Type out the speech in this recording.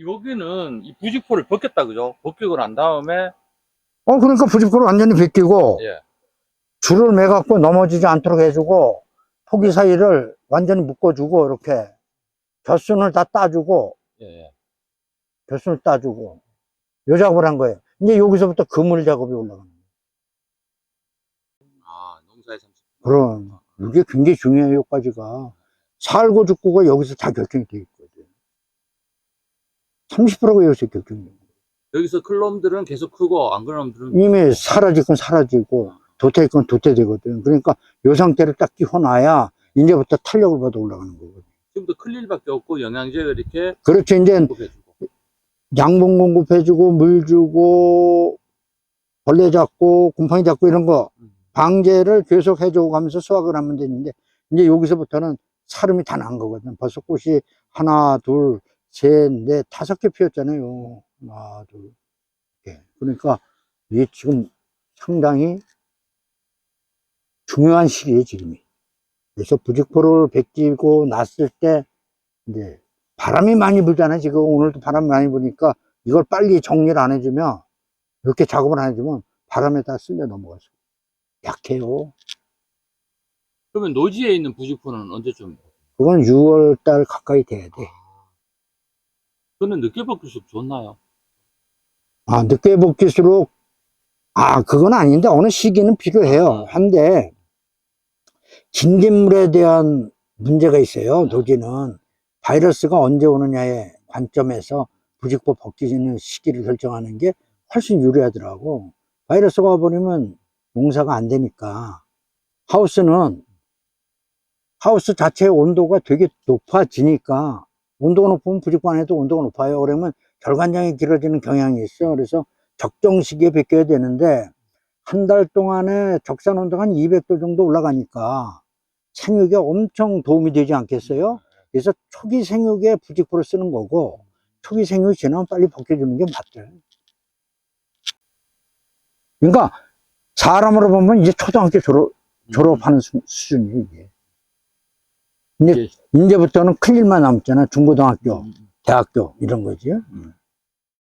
여기는 이 부직포를 벗겼다 그죠? 벗기고 난 다음에 어, 그러니까 부직포를 완전히 벗기고, 예. 줄을 매갖고 넘어지지 않도록 해주고, 포기 사이를 완전히 묶어주고, 이렇게. 젖순을 다 따주고, 예, 예. 젖순을 따주고, 요 작업을 한 거예요. 이제 여기서부터 그물 작업이 올라가는 거예요. 아, 농사의 30. 그럼, 이게 굉장히 중요해요, 여기까지가. 살고 죽고가 여기서 다 결정이 돼 있거든. 30%가 여기서 결정이 돼. 여기서 클 놈들은 계속 크고 안 그런 놈들은 이미 사라질 건 사라지고, 도태일 건 도태되거든. 그러니까 요 상태를 딱 끼워놔야, 이제부터 탄력을 받아 올라가는 거거든. 지금도 클 일밖에 없고 영양제를 이렇게 그렇죠. 이제. 양분 공급해주고, 물 주고, 벌레 잡고, 곰팡이 잡고 이런 거, 음. 방제를 계속 해줘 가면서 수확을 하면 되는데, 이제 여기서부터는 사름이 다 난 거거든. 벌써 꽃이 하나, 둘, 셋, 넷, 다섯 개 피었잖아요. 하나, 둘, 예. 그러니까 이게 지금 상당히 중요한 시기예요, 지금이. 그래서 부직포를 베끼고 났을 때, 이제 바람이 많이 불잖아요. 지금 오늘도 바람이 많이 부니까 이걸 빨리 정리를 안 해주면, 이렇게 작업을 안 해주면 바람에 다 쓸려 넘어가서 약해요. 그러면 노지에 있는 부직포는 언제쯤? 그건 6월 달 가까이 돼야 돼. 그거는 늦게 벗길수록 좋나요? 아, 늦게 볶일수록, 아, 그건 아닌데, 어느 시기는 필요해요. 한데, 진딧물에 대한 문제가 있어요. 노지는. 바이러스가 언제 오느냐의 관점에서 부직포 벗기는 시기를 결정하는 게 훨씬 유리하더라고. 바이러스가 와버리면 농사가 안 되니까. 하우스는, 하우스 자체의 온도가 되게 높아지니까, 온도가 높으면 부직포 안에도 온도가 높아요. 그러면 결관장이 길어지는 경향이 있어. 그래서 적정 시기에 베껴야 되는데, 한 달 동안에 적산 온도가 한 200도 정도 올라가니까 생육에 엄청 도움이 되지 않겠어요? 그래서 초기 생육에 부직포를 쓰는 거고, 초기 생육이 지나면 빨리 벗겨주는 게 맞대. 그러니까, 사람으로 보면 이제 초등학교 졸업, 졸업하는 수, 수준이에요, 이게. 이제, 예. 이제부터는 클 일만 남잖아. 중고등학교, 음, 대학교, 이런 거지. 음.